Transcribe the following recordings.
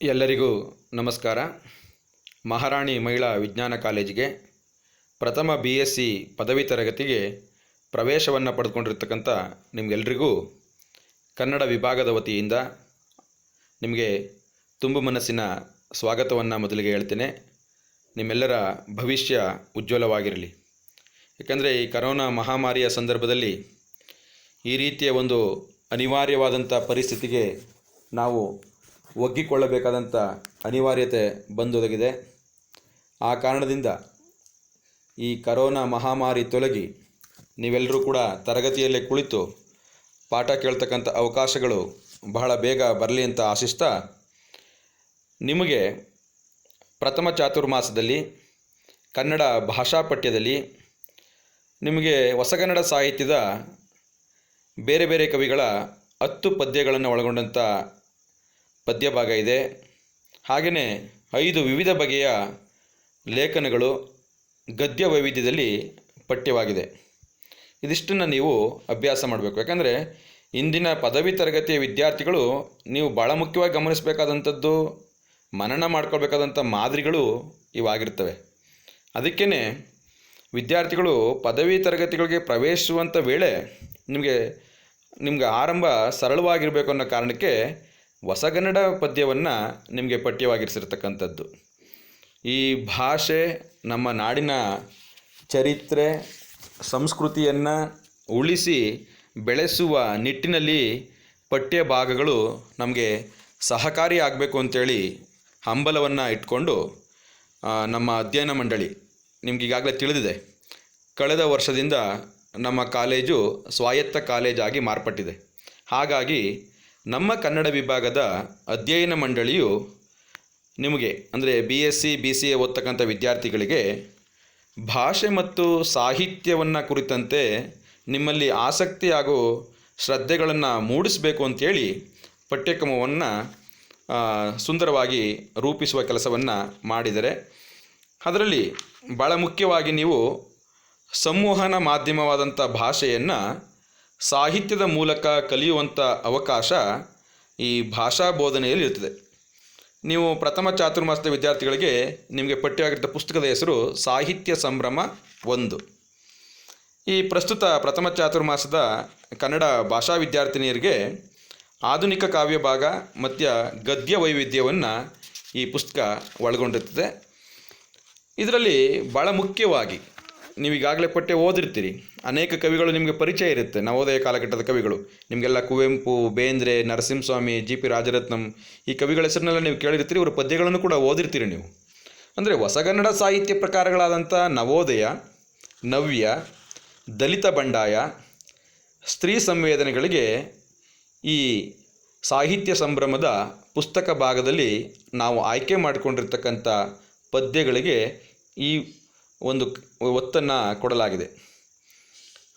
ಎಲ್ಲರಿಗೂ ನಮಸ್ಕಾರ. ಮಹಾರಾಣಿ ಮಹಿಳಾ ವಿಜ್ಞಾನ ಕಾಲೇಜಿಗೆ ಪ್ರಥಮ ಬಿ ಎಸ್ ಸಿ ಪದವಿ ತರಗತಿಗೆ ಪ್ರವೇಶವನ್ನು ಪಡೆದುಕೊಂಡಿರ್ತಕ್ಕಂಥ ನಿಮಗೆಲ್ಲರಿಗೂ ಕನ್ನಡ ವಿಭಾಗದ ವತಿಯಿಂದ ನಿಮಗೆ ತುಂಬು ಮನಸ್ಸಿನ ಸ್ವಾಗತವನ್ನು ಮೊದಲಿಗೆ ಹೇಳ್ತೇನೆ. ನಿಮ್ಮೆಲ್ಲರ ಭವಿಷ್ಯ ಉಜ್ವಲವಾಗಿರಲಿ. ಏಕೆಂದರೆ ಈ ಕರೋನಾ ಮಹಾಮಾರಿಯ ಸಂದರ್ಭದಲ್ಲಿ ಈ ರೀತಿಯ ಒಂದು ಅನಿವಾರ್ಯವಾದಂಥ ಪರಿಸ್ಥಿತಿಗೆ ನಾವು ಒಗ್ಗಿಕೊಳ್ಳಬೇಕಾದಂಥ ಅನಿವಾರ್ಯತೆ ಬಂದೊದಗಿದೆ. ಆ ಕಾರಣದಿಂದ ಈ ಕರೋನಾ ಮಹಾಮಾರಿ ತೊಲಗಿ ನೀವೆಲ್ಲರೂ ಕೂಡ ತರಗತಿಯಲ್ಲೇ ಕುಳಿತು ಪಾಠ ಕೇಳ್ತಕ್ಕಂಥ ಅವಕಾಶಗಳು ಬಹಳ ಬೇಗ ಬರಲಿ ಅಂತ ಆಶಿಸ್ತಾ ನಿಮಗೆ ಪ್ರಥಮ ಚಾತುರ್ಮಾಸದಲ್ಲಿ ಕನ್ನಡ ಭಾಷಾ ಪಠ್ಯದಲ್ಲಿ ನಿಮಗೆ ಹೊಸಗನ್ನಡ ಸಾಹಿತ್ಯದ ಬೇರೆ ಬೇರೆ ಕವಿಗಳ ಹತ್ತು ಪದ್ಯಗಳನ್ನು ಒಳಗೊಂಡಂಥ ಪದ್ಯ ಭಾಗ ಇದೆ. ಹಾಗೆಯೇ ಐದು ವಿವಿಧ ಬಗೆಯ ಲೇಖನಗಳು ಗದ್ಯ ವೈವಿಧ್ಯದಲ್ಲಿ ಪಠ್ಯವಾಗಿದೆ. ಇದಿಷ್ಟನ್ನು ನೀವು ಅಭ್ಯಾಸ ಮಾಡಬೇಕು. ಯಾಕಂದರೆ ಇಂದಿನ ಪದವಿ ತರಗತಿಯ ವಿದ್ಯಾರ್ಥಿಗಳು ನೀವು ಭಾಳ ಮುಖ್ಯವಾಗಿ ಗಮನಿಸಬೇಕಾದಂಥದ್ದು, ಮನನ ಮಾಡ್ಕೊಳ್ಬೇಕಾದಂಥ ಮಾದರಿಗಳು ಇವಾಗಿರ್ತವೆ. ಅದಕ್ಕೇ ವಿದ್ಯಾರ್ಥಿಗಳು ಪದವಿ ತರಗತಿಗಳಿಗೆ ಪ್ರವೇಶಿಸುವಂಥ ವೇಳೆ ನಿಮಗೆ, ನಿಮ್ಗೆ ಆರಂಭ ಸರಳವಾಗಿರಬೇಕು ಅನ್ನೋ ಕಾರಣಕ್ಕೆ ಹೊಸಗನ್ನಡ ಪದ್ಯವನ್ನು ನಿಮಗೆ ಪಠ್ಯವಾಗಿರಿಸಿರ್ತಕ್ಕಂಥದ್ದು. ಈ ಭಾಷೆ ನಮ್ಮ ನಾಡಿನ ಚರಿತ್ರೆ, ಸಂಸ್ಕೃತಿಯನ್ನು ಉಳಿಸಿ ಬೆಳೆಸುವ ನಿಟ್ಟಿನಲ್ಲಿ ಪಠ್ಯ ಭಾಗಗಳು ನಮಗೆ ಸಹಕಾರಿ ಆಗಬೇಕು ಅಂತೇಳಿ ಹಂಬಲವನ್ನು ಇಟ್ಕೊಂಡು ನಮ್ಮ ಅಧ್ಯಯನ ಮಂಡಳಿ ನಿಮ್ಗೆ ಈಗಾಗಲೇ ತಿಳಿದಿದೆ. ಕಳೆದ ವರ್ಷದಿಂದ ನಮ್ಮ ಕಾಲೇಜು ಸ್ವಾಯತ್ತ ಕಾಲೇಜಾಗಿ ಮಾರ್ಪಟ್ಟಿದೆ. ಹಾಗಾಗಿ ನಮ್ಮ ಕನ್ನಡ ವಿಭಾಗದ ಅಧ್ಯಯನ ಮಂಡಳಿಯು ನಿಮಗೆ, ಅಂದರೆ B S C B C A ಓದ್ತಕ್ಕಂಥ ವಿದ್ಯಾರ್ಥಿಗಳಿಗೆ ಭಾಷೆ ಮತ್ತು ಸಾಹಿತ್ಯವನ್ನು ಕುರಿತಂತೆ ನಿಮ್ಮಲ್ಲಿ ಆಸಕ್ತಿ ಹಾಗೂ ಶ್ರದ್ಧೆಗಳನ್ನು ಮೂಡಿಸಬೇಕು ಅಂತೇಳಿ ಪಠ್ಯಕ್ರಮವನ್ನು ಸುಂದರವಾಗಿ ರೂಪಿಸುವ ಕೆಲಸವನ್ನು ಮಾಡಿದರೆ ಅದರಲ್ಲಿ ಭಾಳ ಮುಖ್ಯವಾಗಿ ನೀವು ಸಂವಹನ ಮಾಧ್ಯಮವಾದಂಥ ಭಾಷೆಯನ್ನು ಸಾಹಿತ್ಯದ ಮೂಲಕ ಕಲಿಯುವಂಥ ಅವಕಾಶ ಈ ಭಾಷಾ ಬೋಧನೆಯಲ್ಲಿ ಇರ್ತದೆ. ನೀವು ಪ್ರಥಮ ಚಾತುರ್ಮಾಸದ ವಿದ್ಯಾರ್ಥಿಗಳಿಗೆ ನಿಮಗೆ ಪಠ್ಯವಾಗಿದ್ದ ಪುಸ್ತಕದ ಹೆಸರು ಸಾಹಿತ್ಯ ಸಂಭ್ರಮ ಒಂದು. ಈ ಪ್ರಸ್ತುತ ಪ್ರಥಮ ಚಾತುರ್ಮಾಸದ ಕನ್ನಡ ಭಾಷಾ ವಿದ್ಯಾರ್ಥಿನಿಯರಿಗೆ ಆಧುನಿಕ ಕಾವ್ಯ ಭಾಗ ಮತ್ತು ಗದ್ಯ ವೈವಿಧ್ಯವನ್ನು ಈ ಪುಸ್ತಕ ಒಳಗೊಂಡಿರ್ತದೆ. ಇದರಲ್ಲಿ ಭಾಳ ಮುಖ್ಯವಾಗಿ ನೀವು ಈಗಾಗಲೇ ಪಠ್ಯ ಓದಿರ್ತೀರಿ. ಅನೇಕ ಕವಿಗಳು ನಿಮಗೆ ಪರಿಚಯ ಇರುತ್ತೆ. ನವೋದಯ ಕಾಲಘಟ್ಟದ ಕವಿಗಳು. ನಿಮಗೆಲ್ಲ ಕುವೆಂಪು, ಬೇಂದ್ರೆ, ನರಸಿಂಹಸ್ವಾಮಿ ಜಿ ಪಿ ರಾಜರತ್ನಂ ಈ ಕವಿಗಳ ಹೆಸರನ್ನೆಲ್ಲ ನೀವು ಕೇಳಿರ್ತೀರಿ. ಇವರ ಪದ್ಯಗಳನ್ನು ಕೂಡ ಓದಿರ್ತೀರಿ ನೀವು. ಅಂದರೆ ಹೊಸಗನ್ನಡ ಸಾಹಿತ್ಯ ಪ್ರಕಾರಗಳಾದಂಥ ನವೋದಯ, ನವ್ಯ, ದಲಿತ ಬಂಡಾಯ, ಸ್ತ್ರೀ ಸಂವೇದನೆಗಳಿಗೆ ಈ ಸಾಹಿತ್ಯ ಸಂಭ್ರಮದ ಪುಸ್ತಕ ಭಾಗದಲ್ಲಿ ನಾವು ಆಯ್ಕೆ ಮಾಡಿಕೊಂಡಿರ್ತಕ್ಕಂಥ ಪದ್ಯಗಳಿಗೆ ಈ ಒಂದು ಒತ್ತನ್ನು ಕೊಡಲಾಗಿದೆ.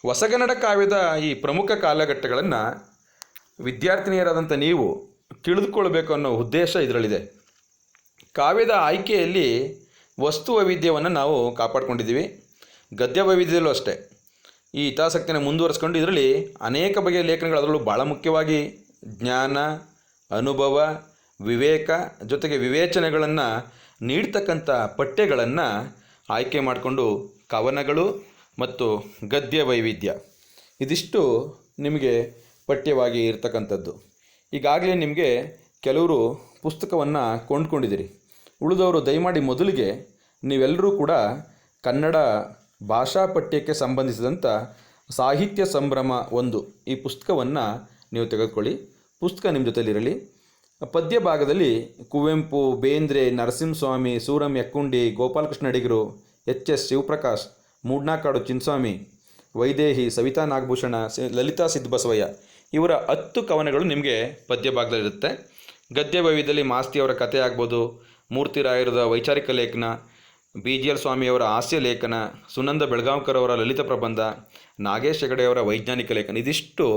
ಹೊಸಗನ್ನಡ ಕಾವ್ಯದ ಈ ಪ್ರಮುಖ ಕಾಲಘಟ್ಟಗಳನ್ನು ವಿದ್ಯಾರ್ಥಿನಿಯರಾದಂಥ ನೀವು ತಿಳಿದುಕೊಳ್ಬೇಕು ಅನ್ನೋ ಉದ್ದೇಶ ಇದರಲ್ಲಿದೆ. ಕಾವ್ಯದ ಆಯ್ಕೆಯಲ್ಲಿ ವಸ್ತು ವೈವಿಧ್ಯವನ್ನು ನಾವು ಕಾಪಾಡ್ಕೊಂಡಿದ್ದೀವಿ. ಗದ್ಯ ವೈವಿಧ್ಯದಲ್ಲೂ ಅಷ್ಟೇ. ಈ ಹಿತಾಸಕ್ತಿಯನ್ನು ಮುಂದುವರಿಸ್ಕೊಂಡು ಇದರಲ್ಲಿ ಅನೇಕ ಬಗೆಯ ಲೇಖನಗಳು ಅದರಲ್ಲೂ ಭಾಳ ಮುಖ್ಯವಾಗಿ ಜ್ಞಾನ, ಅನುಭವ, ವಿವೇಕ ಜೊತೆಗೆ ವಿವೇಚನೆಗಳನ್ನು ನೀಡ್ತಕ್ಕಂಥ ಪಠ್ಯಗಳನ್ನು ಆಯ್ಕೆ ಮಾಡಿಕೊಂಡು ಕವನಗಳು ಮತ್ತು ಗದ್ಯ ವೈವಿಧ್ಯ. ಇದಿಷ್ಟು ನಿಮಗೆ ಪಠ್ಯವಾಗಿ ಇರ್ತಕ್ಕಂಥದ್ದು. ಈಗಾಗಲೇ ನಿಮಗೆ ಕೆಲವರು ಪುಸ್ತಕವನ್ನು ಕೊಂಡ್ಕೊಂಡಿದ್ದೀರಿ. ಉಳಿದವರು ದಯಮಾಡಿ ಮೊದಲಿಗೆ ನೀವೆಲ್ಲರೂ ಕೂಡ ಕನ್ನಡ ಭಾಷಾ ಪಠ್ಯಕ್ಕೆ ಸಂಬಂಧಿಸಿದಂಥ ಸಾಹಿತ್ಯ ಸಂಭ್ರಮ ಒಂದು ಈ ಪುಸ್ತಕವನ್ನು ನೀವು ತೆಗೆದುಕೊಳ್ಳಿ. ಪುಸ್ತಕ ನಿಮ್ಮ ಜೊತೆಲಿರಲಿ. ಪದ್ಯ ಭಾಗದಲ್ಲಿ ಕುವೆಂಪು, ಬೇಂದ್ರೆ, ನರಸಿಂಹಸ್ವಾಮಿ ಸೂರಂ ಯಕ್ಕುಂಡಿ, ಗೋಪಾಲಕೃಷ್ಣ ಅಡಿಗರು ಎಚ್ ಎಸ್ ಶಿವಪ್ರಕಾಶ್, ಮೂಡ್ನಾಕಾಡು ಚಿನ್ಸ್ವಾಮಿ ವೈದೇಹಿ ಸವಿತಾ ನಾಗಭೂಷಣ ಲಲಿತಾ ಸಿದ್ದಬಸವಯ್ಯ ಇವರ ಹತ್ತು ಕವನಗಳು ನಿಮಗೆ ಪದ್ಯ ಭಾಗದಲ್ಲಿರುತ್ತೆ ಗದ್ಯ ವೈವಿಧ್ಯದಲ್ಲಿ ಮಾಸ್ತಿಯವರ ಕಥೆ ಆಗ್ಬೋದು ಮೂರ್ತಿರಾಯರದ ವೈಚಾರಿಕ ಲೇಖನ ಬಿ ಜಿ ಎಲ್ ಸ್ವಾಮಿಯವರ ಹಾಸ್ಯ ಲೇಖನ, ಸುನಂದ ಬೆಳಗಾಂವ್ಕರ್ ಅವರ ಲಲಿತ ಪ್ರಬಂಧ, ನಾಗೇಶ್ ಹೆಗಡೆಯವರ ವೈಜ್ಞಾನಿಕ ಲೇಖನ, ಇದಿಷ್ಟು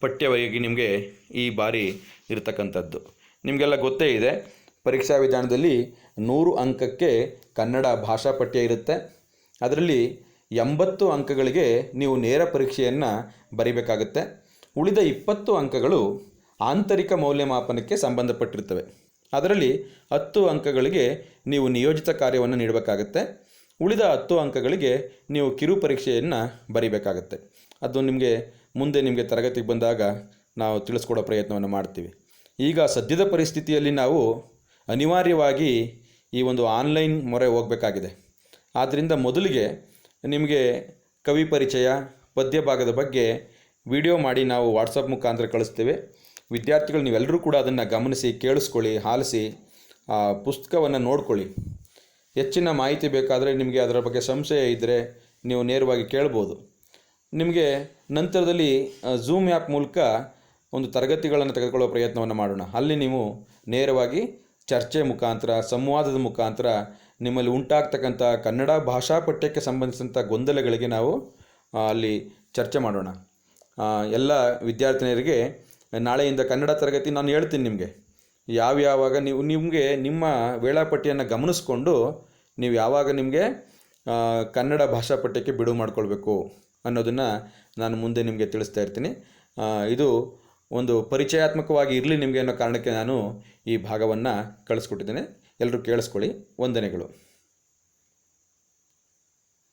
ಪಠ್ಯವಾಗಿ ನಿಮಗೆ ಈ ಬಾರಿ ಇರತಕ್ಕಂಥದ್ದು. ನಿಮಗೆಲ್ಲ ಗೊತ್ತೇ ಇದೆ. ಪರೀಕ್ಷಾ ವಿಧಾನದಲ್ಲಿ ನೂರು ಅಂಕಕ್ಕೆ ಕನ್ನಡ ಭಾಷಾ ಪಠ್ಯ ಇರುತ್ತೆ. ಅದರಲ್ಲಿ ಎಂಬತ್ತು ಅಂಕಗಳಿಗೆ ನೀವು ನೇರ ಪರೀಕ್ಷೆಯನ್ನು ಬರಿಬೇಕಾಗುತ್ತೆ. ಉಳಿದ ಇಪ್ಪತ್ತು ಅಂಕಗಳು ಆಂತರಿಕ ಮೌಲ್ಯಮಾಪನಕ್ಕೆ ಸಂಬಂಧಪಟ್ಟಿರ್ತವೆ. ಅದರಲ್ಲಿ ಹತ್ತು ಅಂಕಗಳಿಗೆ ನೀವು ನಿಯೋಜಿತ ಕಾರ್ಯವನ್ನು ನೀಡಬೇಕಾಗತ್ತೆ. ಉಳಿದ ಹತ್ತು ಅಂಕಗಳಿಗೆ ನೀವು ಕಿರು ಪರೀಕ್ಷೆಯನ್ನು ಬರಿಬೇಕಾಗತ್ತೆ. ಅದು ನಿಮಗೆ ಮುಂದೆ ನಿಮಗೆ ತರಗತಿಗೆ ಬಂದಾಗ ನಾವು ತಿಳಿಸ್ಕೊಡೋ ಪ್ರಯತ್ನವನ್ನು ಮಾಡ್ತೀವಿ. ಈಗ ಸದ್ಯದ ಪರಿಸ್ಥಿತಿಯಲ್ಲಿ ನಾವು ಅನಿವಾರ್ಯವಾಗಿ ಈ ಒಂದು ಆನ್ಲೈನ್ ಮೊರೆ ಹೋಗಬೇಕಾಗಿದೆ. ಆದ್ದರಿಂದ ಮೊದಲಿಗೆ ನಿಮಗೆ ಕವಿ ಪರಿಚಯ, ಪದ್ಯ ಭಾಗದ ಬಗ್ಗೆ ವಿಡಿಯೋ ಮಾಡಿ ನಾವು ವಾಟ್ಸಪ್ ಮುಖಾಂತರ ಕಳಿಸ್ತೇವೆ. ವಿದ್ಯಾರ್ಥಿಗಳು ನೀವೆಲ್ಲರೂ ಕೂಡ ಅದನ್ನು ಗಮನಿಸಿ, ಕೇಳಿಸ್ಕೊಳ್ಳಿ ಆಲಿಸಿ ಆ ಪುಸ್ತಕವನ್ನು ನೋಡ್ಕೊಳ್ಳಿ. ಹೆಚ್ಚಿನ ಮಾಹಿತಿ ಬೇಕಾದರೆ ನಿಮಗೆ ಅದರ ಬಗ್ಗೆ ಸಂಶಯ ಇದ್ದರೆ ನೀವು ನೇರವಾಗಿ ಕೇಳ್ಬೋದು. ನಿಮಗೆ ನಂತರದಲ್ಲಿ ಝೂಮ್ ಆ್ಯಪ್ ಮೂಲಕ ಒಂದು ತರಗತಿಗಳನ್ನು ತೆಗೆದುಕೊಳ್ಳುವ ಪ್ರಯತ್ನವನ್ನು ಮಾಡೋಣ. ಅಲ್ಲಿ ನೀವು ನೇರವಾಗಿ ಚರ್ಚೆ ಮುಖಾಂತರ, ಸಂವಾದದ ಮುಖಾಂತರ ನಿಮ್ಮಲ್ಲಿ ಉಂಟಾಗ್ತಕ್ಕಂಥ ಕನ್ನಡ ಭಾಷಾ ಪಠ್ಯಕ್ಕೆ ಸಂಬಂಧಿಸಿದಂಥ ಗೊಂದಲಗಳಿಗೆ ನಾವು ಅಲ್ಲಿ ಚರ್ಚೆ ಮಾಡೋಣ. ಎಲ್ಲ ವಿದ್ಯಾರ್ಥಿನಿಯರಿಗೆ ನಾಳೆಯಿಂದ ಕನ್ನಡ ತರಗತಿ ನಾನು ಹೇಳ್ತೀನಿ ನಿಮಗೆ. ಯಾವ ಯಾವಾಗ ನೀವು, ನಿಮಗೆ ನಿಮ್ಮ ವೇಳಾಪಟ್ಟಿಯನ್ನು ಗಮನಿಸ್ಕೊಂಡು ನೀವು ಯಾವಾಗ ನಿಮಗೆ ಕನ್ನಡ ಭಾಷಾ ಪಠ್ಯಕ್ಕೆ ಬಿಡುವು ಮಾಡಿಕೊಳ್ಬೇಕು ಅನ್ನೋದನ್ನು ನಾನು ಮುಂದೆ ನಿಮಗೆ ತಿಳಿಸ್ತಾ ಇರ್ತೀನಿ. ಇದು ಒಂದು ಪರಿಚಯಾತ್ಮಕವಾಗಿ ಇರಲಿ ನಿಮಗೆ ಅನ್ನೋ ಕಾರಣಕ್ಕೆ ನಾನು ಈ ಭಾಗವನ್ನು ಕಳಿಸ್ಕೊಟ್ಟಿದ್ದೇನೆ. ಎಲ್ಲರೂ ಕೇಳಿಸ್ಕೊಳ್ಳಿ. ವಂದನೆಗಳು.